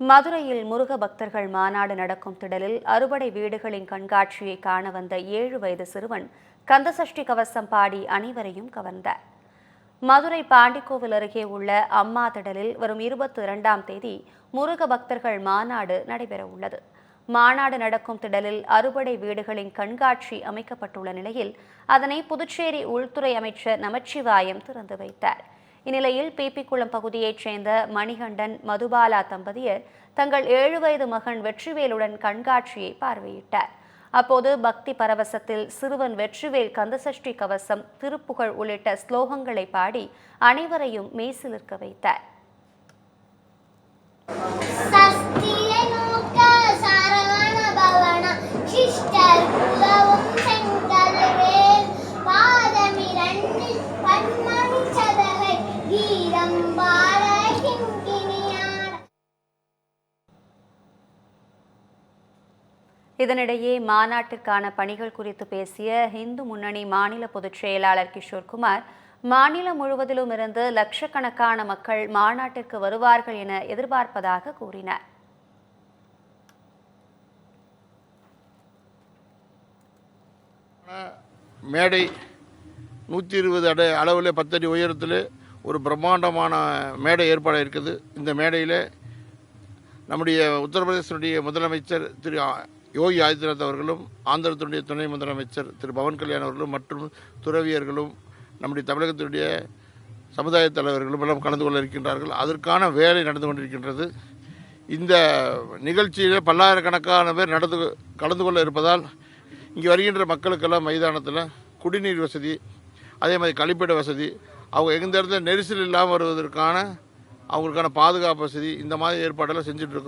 மதுரையில் முருக பக்தர்கள் மாநாடு நடக்கும் திடலில் அறுபடை வீடுகளின் கண்காட்சியை காண வந்த ஏழு வயது சிறுவன் கந்தசஷ்டி கவசம் பாடி அனைவரையும் கவர்ந்தார் மதுரை பாண்டிக்கோவில் அருகே உள்ள அம்மா திடலில் வரும் இருபத்தி இரண்டாம் தேதி முருக பக்தர்கள் மாநாடு நடைபெறவுள்ளது மாநாடு நடக்கும் திடலில் அறுபடை வீடுகளின் கண்காட்சி அமைக்கப்பட்டுள்ள நிலையில் அதனை புதுச்சேரி உள்துறை அமைச்சர் நமச்சிவாயம் திறந்து வைத்தார். இந்நிலையில் பிபிக்குளம் பகுதியைச் சேர்ந்த மணிகண்டன் மதுபாலா தம்பதியர் தங்கள் ஏழு வயது மகன் வெற்றிவேலுடன் கண்காட்சியை பார்வையிட்டார். அப்போது பக்தி பரவசத்தில் சிறுவன் வெற்றிவேல் கந்தசஷ்டி கவசம் திருப்புகழ் உள்ளிட்ட ஸ்லோகங்களை பாடி அனைவரையும் மெய்சிலிர்க்க வைத்தார். இதனிடையே மாநாட்டிற்கான பணிகள் குறித்து பேசிய இந்து முன்னணி மாநில பொதுச் செயலாளர் கிஷோர்குமார் மாநிலம் முழுவதிலும் இருந்து லட்சக்கணக்கான மக்கள் மாநாட்டிற்கு வருவார்கள் என எதிர்பார்ப்பதாக கூறினார். மேடை நூற்றி இருபது அடை அளவில் பத்தடி உயரத்தில் ஒரு பிரம்மாண்டமான மேடை ஏற்பாடு இருக்குது இந்த மேடையில் நம்முடைய உத்தரப்பிரதேசனுடைய முதலமைச்சர் திரு யோகி ஆதித்யநாத் அவர்களும் ஆந்திரத்தினுடைய துணை முதலமைச்சர் திரு பவன் கல்யாண் அவர்களும் மற்றும் துறவியர்களும் நம்முடைய தமிழகத்தினுடைய சமுதாய தலைவர்களும் எல்லாம் கலந்து கொள்ள இருக்கின்றார்கள். அதற்கான வேலை நடந்து கொண்டிருக்கின்றது. இந்த நிகழ்ச்சியில் பல்லாயிரக்கணக்கான பேர் நடந்து கலந்து கொள்ள இருப்பதால் இங்கே வருகின்ற மக்களுக்கெல்லாம் மைதானத்தில் குடிநீர் வசதி அதே மாதிரி கழிப்பிட வசதி அவங்க எந்த இடத்துல நெரிசல் இல்லாமல் வருவதற்கான அவங்களுக்கான பாதுகாப்பு வசதி இந்த மாதிரி ஏற்பாடெல்லாம் செஞ்சுட்டு